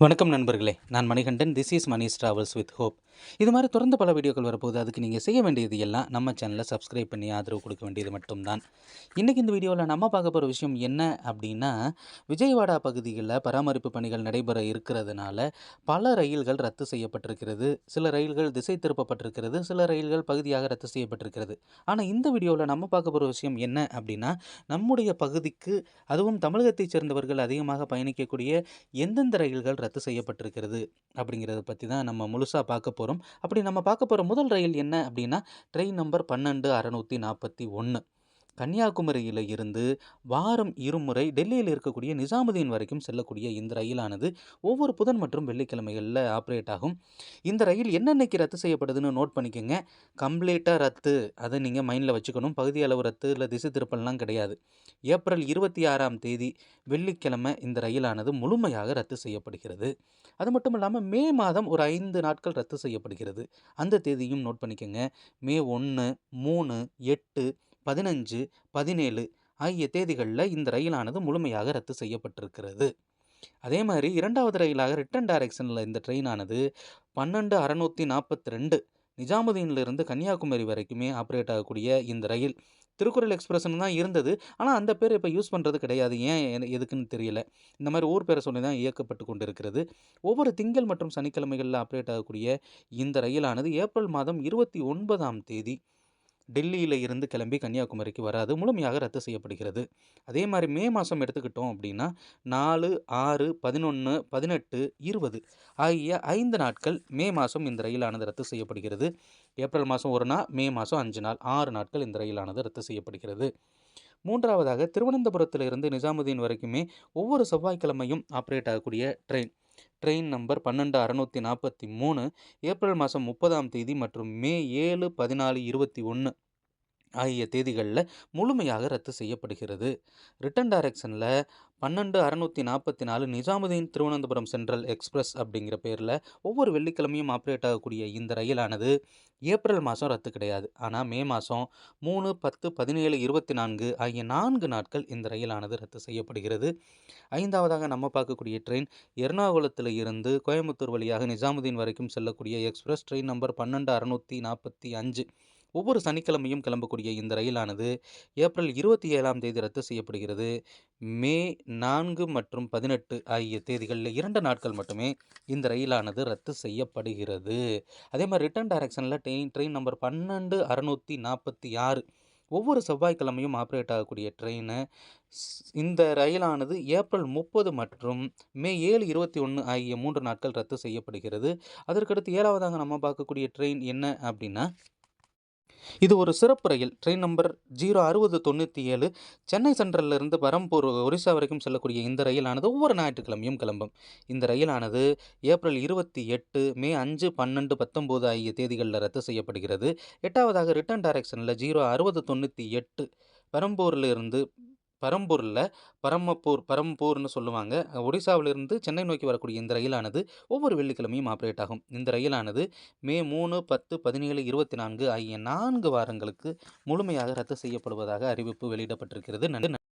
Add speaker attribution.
Speaker 1: வணக்கம் நண்பர்களே. நான் Manikandan. This is Mani's travels with hope இது மாதிரி தொடர்ந்து பல வீடியோக்கள் வரப்போகுது. அதுக்கு நீங்கள் செய்ய வேண்டியது எல்லாம் நம்ம சேனலை சப்ஸ்கிரைப் பண்ணி ஆதரவு கொடுக்க வேண்டியது மட்டும்தான். இன்றைக்கி இந்த வீடியோவில் நம்ம பார்க்க போகிற விஷயம் என்ன அப்படின்னா விஜயவாடா பகுதிகளில் பராமரிப்பு பணிகள் நடைபெற இருக்கிறதுனால பல ரயில்கள் ரத்து செய்யப்பட்டிருக்கிறது. சில ரயில்கள் திசை திருப்பப்பட்டிருக்கிறது. சில ரயில்கள் பகுதியாக ரத்து செய்யப்பட்டிருக்கிறது. ஆனால் இந்த வீடியோவில் நம்ம பார்க்க போகிற விஷயம் என்ன அப்படின்னா நம்முடைய பகுதிக்கு அதுவும் தமிழகத்தைச் சேர்ந்தவர்கள் அதிகமாக பயணிக்கக்கூடிய எந்தெந்த ரயில்கள் ரத்து செய்யப்பட்டிருக்கிறது. அப்படிங்கிறத பற்றி தான் நம்ம முழுசாக பார்க்க போகிறோம் அப்படி நம்ம பார்க்க போகிற முதல் ரயில் என்ன அப்படின்னா ட்ரெயின் நம்பர் பன்னெண்டு அறநூற்றி நாற்பத்தி ஒன்று கன்னியாகுமரியில் இருந்து வாரம் இருமுறை டெல்லியில் இருக்கக்கூடிய நிசாமுதீன் வரைக்கும் செல்லக்கூடிய இந்த ரயிலானது ஒவ்வொரு புதன் மற்றும் வெள்ளிக்கிழமைகளில் ஆப்ரேட் ஆகும். இந்த ரயில் என்னென்னைக்கு ரத்து செய்யப்படுதுன்னு நோட் பண்ணிக்கோங்க. கம்ப்ளீட்டாக ரத்து. அதை நீங்கள் மைண்டில் வச்சுக்கணும். பகுதி அளவு ரத்து இல்லை திசை திருப்பல்லாம் கிடையாது. ஏப்ரல் இருபத்தி ஆறாம் தேதி வெள்ளிக்கிழமை இந்த ரயிலானது முழுமையாக ரத்து செய்யப்படுகிறது. அது மட்டும் இல்லாமல் மே மாதம் ஒரு ஐந்து நாட்கள் ரத்து செய்யப்படுகிறது. அந்த தேதியும் நோட் பண்ணிக்கோங்க. மே ஒன்று மூணு எட்டு பதினஞ்சு பதினேழு ஆகிய தேதிகளில் இந்த ரயிலானது முழுமையாக ரத்து செய்யப்பட்டிருக்கிறது. அதே மாதிரி இரண்டாவது ரயிலாக ரிட்டன் டைரக்ஷனில் இந்த ட்ரெயினானது பன்னெண்டு அறநூற்றி நாற்பத்தி ரெண்டு நிஜாமுதீன்லேருந்து கன்னியாகுமரி வரைக்குமே ஆப்ரேட் ஆகக்கூடிய இந்த ரயில் திருக்குறள் எக்ஸ்பிரஸ்னு தான் இருந்தது. ஆனால் அந்த பேர் இப்போ யூஸ் பண்ணுறது கிடையாது. ஏன் எதுக்குன்னு தெரியல. இந்த மாதிரி ஊர் பேரை சொல்லி தான் இயக்கப்பட்டு கொண்டு இருக்கிறது ஒவ்வொரு திங்கள் மற்றும் சனிக்கிழமைகளில் ஆப்ரேட் ஆகக்கூடிய இந்த ரயிலானது ஏப்ரல் மாதம் இருபத்தி ஒன்பதாம் தேதி டெல்லியில் இருந்து கிளம்பி கன்னியாகுமரிக்கு வராது. முழுமையாக ரத்து செய்யப்படுகிறது. அதே மாதிரி மே மாதம் எடுத்துக்கிட்டோம் அப்படின்னா நாலு ஆறு பதினொன்று பதினெட்டு இருபது ஆகிய ஐந்து நாட்கள் மே மாதம் இந்த ரயிலானது ரத்து செய்யப்படுகிறது. ஏப்ரல் மாதம் ஒரு நாள் மே மாதம் அஞ்சு நாள் ஆறு நாட்கள் இந்த ரயிலானது ரத்து செய்யப்படுகிறது. மூன்றாவதாக திருவனந்தபுரத்தில் இருந்து நிஜாமுதீன் வரைக்குமே ஒவ்வொரு செவ்வாய்க்கிழமையும் ஆப்ரேட் ஆகக்கூடிய ட்ரெயின் ட்ரெயின் நம்பர் பன்னெண்டு அறநூற்றி நாற்பத்தி மூணு ஏப்ரல் மாதம் முப்பதாம் தேதி மற்றும் மே ஏழு பதினாலு இருபத்தி ஒன்று ஆகிய தேதிகளில் முழுமையாக ரத்து செய்யப்படுகிறது. ரிட்டன் டைரக்ஷனில் பன்னெண்டு அறநூற்றி நாற்பத்தி நாலு நிஜாமுதீன் திருவனந்தபுரம் சென்ட்ரல் எக்ஸ்பிரஸ் அப்படிங்கிற பேரில் ஒவ்வொரு வெள்ளிக்கிழமையும் ஆப்ரேட் ஆகக்கூடிய இந்த ரயிலானது ஏப்ரல் மாதம் ரத்து கிடையாது. ஆனால் மே மாதம் மூணு பத்து பதினேழு இருபத்தி நான்கு ஆகிய நான்கு நாட்கள் இந்த ரயிலானது ரத்து செய்யப்படுகிறது. ஐந்தாவதாக நம்ம பார்க்கக்கூடிய ட்ரெயின் எர்ணாகுளத்தில் இருந்து கோயம்புத்தூர் வழியாக நிஜாமுதீன் வரைக்கும் செல்லக்கூடிய எக்ஸ்பிரஸ் ட்ரெயின் நம்பர் பன்னெண்டு அறநூற்றி நாற்பத்தி அஞ்சு. ஒவ்வொரு சனிக்கிழமையும் கிளம்பக்கூடிய இந்த ரயிலானது ஏப்ரல் இருபத்தி ஏழாம் தேதி ரத்து செய்யப்படுகிறது. மே நான்கு மற்றும் பதினெட்டு ஆகிய தேதிகளில் இரண்டு நாட்கள் மட்டுமே இந்த ரயிலானது ரத்து செய்யப்படுகிறது. அதே மாதிரி ரிட்டர்ன் டைரக்ஷனில் ட்ரெயின் ட்ரெயின் நம்பர் பன்னெண்டு அறநூற்றி நாற்பத்தி ஆறு. ஒவ்வொரு செவ்வாய்க்கிழமையும் ஆப்ரேட் ஆகக்கூடிய ட்ரெயினு. இந்த ரயிலானது ஏப்ரல் முப்பது மற்றும் மே ஏழு இருபத்தி ஒன்று ஆகிய மூன்று நாட்கள் ரத்து செய்யப்படுகிறது. அதற்கடுத்து ஏழாவதாக நம்ம பார்க்கக்கூடிய ட்ரெயின் என்ன அப்படின்னா இது ஒரு சிறப்பு ரயில். ட்ரெயின் நம்பர் ஜீரோ அறுபது தொண்ணூற்றி ஏழு சென்னை சென்ட்ரல்ல இருந்து பரம்பூர் ஒரிசா வரைக்கும் செல்லக்கூடிய இந்த ரயிலானது ஒவ்வொரு ஞாயிற்றுக்கிழமையும் கிளம்பும். இந்த ரயிலானது ஏப்ரல் இருபத்தி எட்டு மே அஞ்சு பன்னெண்டு பத்தொம்போது ஆகிய தேதிகளில் ரத்து செய்யப்படுகிறது. எட்டாவதாக ரிட்டர்ன் டைரக்ஷனில் ஜீரோ அறுபது தொண்ணூற்றி எட்டு பெரம்பூரில் இருந்து பரம்பூரில் பரமப்பூர் பரம்பூர்னு சொல்லுவாங்க. ஒடிசாவிலிருந்து சென்னை நோக்கி வரக்கூடிய இந்த ரயிலானது ஒவ்வொரு வெள்ளிக்கிழமையும் ஆப்ரேட் ஆகும். இந்த ரயிலானது மே மூணு பத்து பதினேழு இருபத்தி நான்கு ஆகிய நான்கு வாரங்களுக்கு முழுமையாக ரத்து செய்யப்படுவதாக அறிவிப்பு வெளியிடப்பட்டிருக்கிறது. நன்றி.